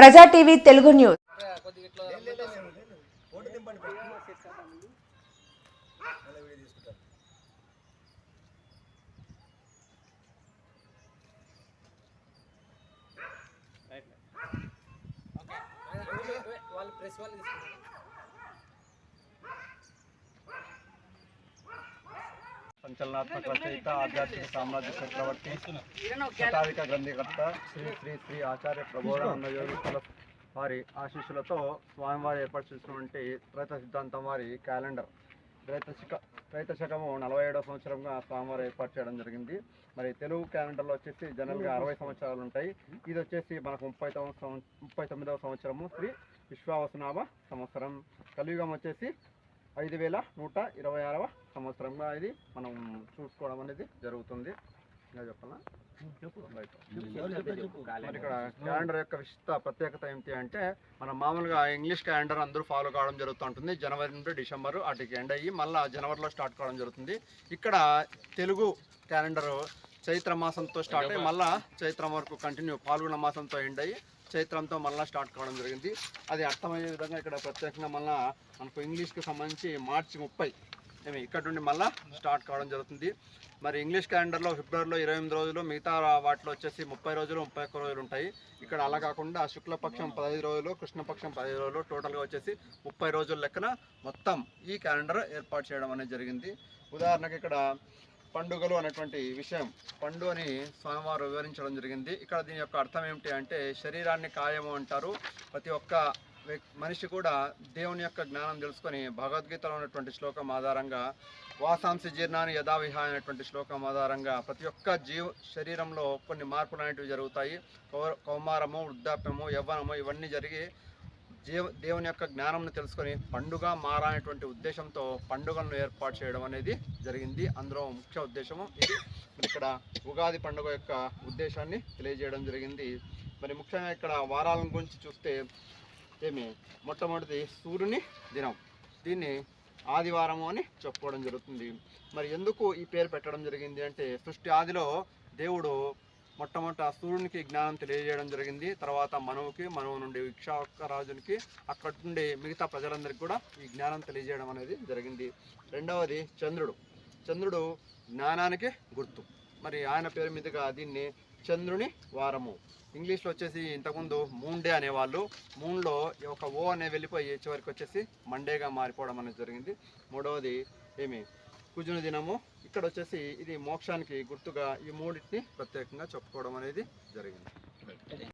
ప్రజా TV Telugu news వాళ్ళు press వాళ్ళు తీసుకుంటారు సంచలనాత్మక రచయిత ఆధ్యాత్మిక సామ్రాజ్య చక్రవర్తి శతాధిక గ్రంథికర్త శ్రీ శ్రీ శ్రీ ఆచార్య ప్రబోధానంద యోగితుల వారి ఆశీస్సులతో స్వామివారి ఏర్పాటు చేసినటువంటి త్రైత సిద్ధాంతం వారి క్యాలెండర్. త్రైతశిక త్రైత శకము నలభై ఏడవ సంవత్సరంగా స్వామివారు ఏర్పాటు చేయడం జరిగింది. మరి తెలుగు క్యాలెండర్లో వచ్చేసి జనరల్గా అరవై సంవత్సరాలు ఉంటాయి. ఇది వచ్చేసి మనకు ముప్పై ముప్పై తొమ్మిదవ సంవత్సరము శ్రీ విశ్వావసనామ సంవత్సరం. కలియుగం వచ్చేసి ఐదు వేల నూట ఇరవై ఆరవ సంవత్సరంగా ఇది మనం చూసుకోవడం అనేది జరుగుతుంది. ఇంకా చెప్పాలా ఇక్కడ క్యాలెండర్ యొక్క విశిష్ట ప్రత్యేకత ఏంటి అంటే మనం మామూలుగా ఇంగ్లీష్ క్యాలెండర్ అందరూ ఫాలో కావడం జరుగుతూ ఉంటుంది జనవరి నుండి డిసెంబర్ వాటికి ఎండ్ అయ్యి మళ్ళీ జనవరిలో స్టార్ట్ కావడం జరుగుతుంది. ఇక్కడ తెలుగు క్యాలెండర్ చైత్ర మాసంతో స్టార్ట్ అయ్యి మళ్ళీ చైత్రం వరకు కంటిన్యూ పాల్గొన మాసంతో ఎండ్ అయ్యి చైత్రంతో మళ్ళీ స్టార్ట్ కావడం జరిగింది. అది అర్థమయ్యే విధంగా ఇక్కడ ప్రత్యేకంగా మళ్ళీ మనకు ఇంగ్లీష్కి సంబంధించి మార్చి ముప్పై ఏమి ఇక్కడ నుండి మళ్ళీ స్టార్ట్ కావడం జరుగుతుంది. మరి ఇంగ్లీష్ క్యాలెండర్లో ఫిబ్రవరిలో ఇరవై ఎనిమిది రోజులు మిగతా వాటిలో వచ్చేసి ముప్పై రోజులు ముప్పై ఒక్క రోజులు ఉంటాయి. ఇక్కడ అలా కాకుండా శుక్లపక్షం పదహైదు రోజులు కృష్ణపక్షం పదహైదు రోజులు టోటల్గా వచ్చేసి ముప్పై రోజుల లెక్కన మొత్తం ఈ క్యాలెండర్ ఏర్పాటు చేయడం అనేది జరిగింది. ఉదాహరణకి ఇక్కడ పండుగలు అనేటువంటి విషయం. పండు అని స్వామివారు వివరించడం జరిగింది. ఇక్కడ దీని యొక్క అర్థం ఏమిటి అంటే శరీరాన్ని కాయము అంటారు. ప్రతి ఒక్క మనిషి కూడా దేవుని యొక్క జ్ఞానం తెలుసుకొని భగవద్గీతలో ఉన్నటువంటి శ్లోకం ఆధారంగా వాసాంశ జీర్ణాన్ని యథావిహ అనేటువంటి శ్లోకం ఆధారంగా ప్రతి ఒక్క జీవ శరీరంలో కొన్ని మార్పులు అనేటివి జరుగుతాయి. కౌ- కౌమారము వృద్ధాప్యము యవ్వనము ఇవన్నీ జరిగి జీవ దేవుని యొక్క జ్ఞానంను తెలుసుకొని పండుగ మారనేటువంటి ఉద్దేశంతో పండుగలను ఏర్పాటు చేయడం అనేది జరిగింది. అందులో ముఖ్య ఉద్దేశము ఇది. ఇక్కడ ఉగాది పండుగ యొక్క ఉద్దేశాన్ని తెలియజేయడం జరిగింది. మరి ముఖ్యంగా ఇక్కడ వారాల గురించి చూస్తే ఏమి? మొట్టమొదటిది సూర్యుని దినం. దీన్ని ఆదివారము అని చెప్పుకోవడం జరుగుతుంది. మరి ఎందుకు ఈ పేరు పెట్టడం జరిగింది అంటే సృష్టి ఆదిలో దేవుడు మొట్టమొదట సూర్యునికి జ్ఞానం తెలియజేయడం జరిగింది. తర్వాత మనవుకి మనవు నుండి ఇక్షాక రాజునికి అక్కడి నుండి మిగతా ప్రజలందరికీ కూడా ఈ జ్ఞానం తెలియజేయడం అనేది జరిగింది. రెండవది చంద్రుడు. చంద్రుడు జ్ఞానానికి గుర్తు. మరి ఆయన పేరు మీదుగా దీన్ని చంద్రుని వారము. ఇంగ్లీష్లో వచ్చేసి ఇంతకుముందు మూన్ డే అనేవాళ్ళు. మూన్లో ఒక ఓ అనే వెళ్ళిపోయి చివరికి వచ్చేసి మండేగా మారిపోవడం అనేది జరిగింది. మూడవది ఏమి? కుజుని దినము. ఇక్కడ వచ్చేసి ఇది మోక్షానికి గుర్తుగా ఈ మూడింటిని ప్రత్యేకంగా చెప్పుకోవడం అనేది జరిగింది.